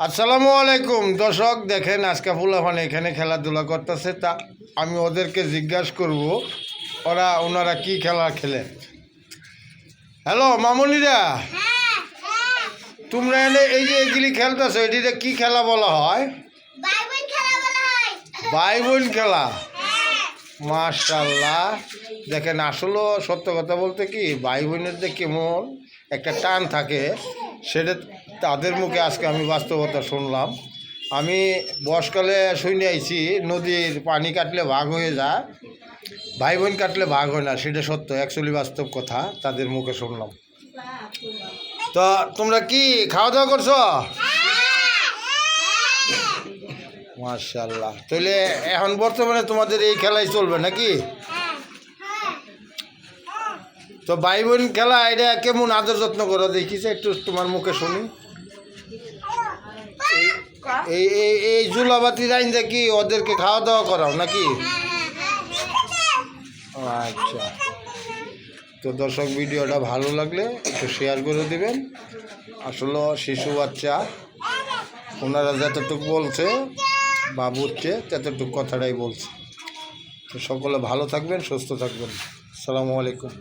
আসসালামু আলাইকুম। দর্শক দেখেন আজকে ফুলাফান এখানে খেলাধুলা করতেছে। তা আমি ওদেরকে জিজ্ঞাসা করব ওরা ওনারা কি খেলা খেলেন? হ্যালো মামনিরা? তোমরা এনে এই যে এগুলি খেলতেছো এটিতে কি খেলা বলা হয়? ভাই বোন খেলা? হ্যাঁ। মার্শাল্লাহ দেখেন আসলে সত্য কথা বলতে কি ভাই বোনের যে কেমন একটা টান থাকে সেটা তাদের মুখে আজকে আমি বাস্তবতা শুনলাম। আমি বয়সকালে শুনে আইছি, নদীর পানি কাটলে ভাগ হয়ে যায় ভাই বোন কাটলে ভাগ হয় না, সেটা সত্য অ্যাকচুয়ালি বাস্তব কথা, তাদের মুখে শুনলাম। তো তোমরা কি খাওয়া দাওয়া করছ? মার্শাল্লাহ তাহলে এখন বর্তমানে তোমাদের এই খেলাই চলবে নাকি? তো ভাই বোন খেলা, এটা কেমন আদর যত্ন করো? দেখিছে একটু তোমার মুখে শুনি। এই এই এই জুলাবাতি লাইন দেখি ওদেরকে খাওয়া দাওয়া করাও নাকি? আচ্ছা। তো দর্শক, ভিডিওটা ভালো লাগলে একটু শেয়ার করে দিবেন। আসলে শিশু বাচ্চা, ওনারা যতটুকু বলছে, বা বুঝছে, ততটুকু কথাটাই বলছে। তো সকলে ভালো থাকবেন, সুস্থ থাকবেন। আসসালামু আলাইকুম।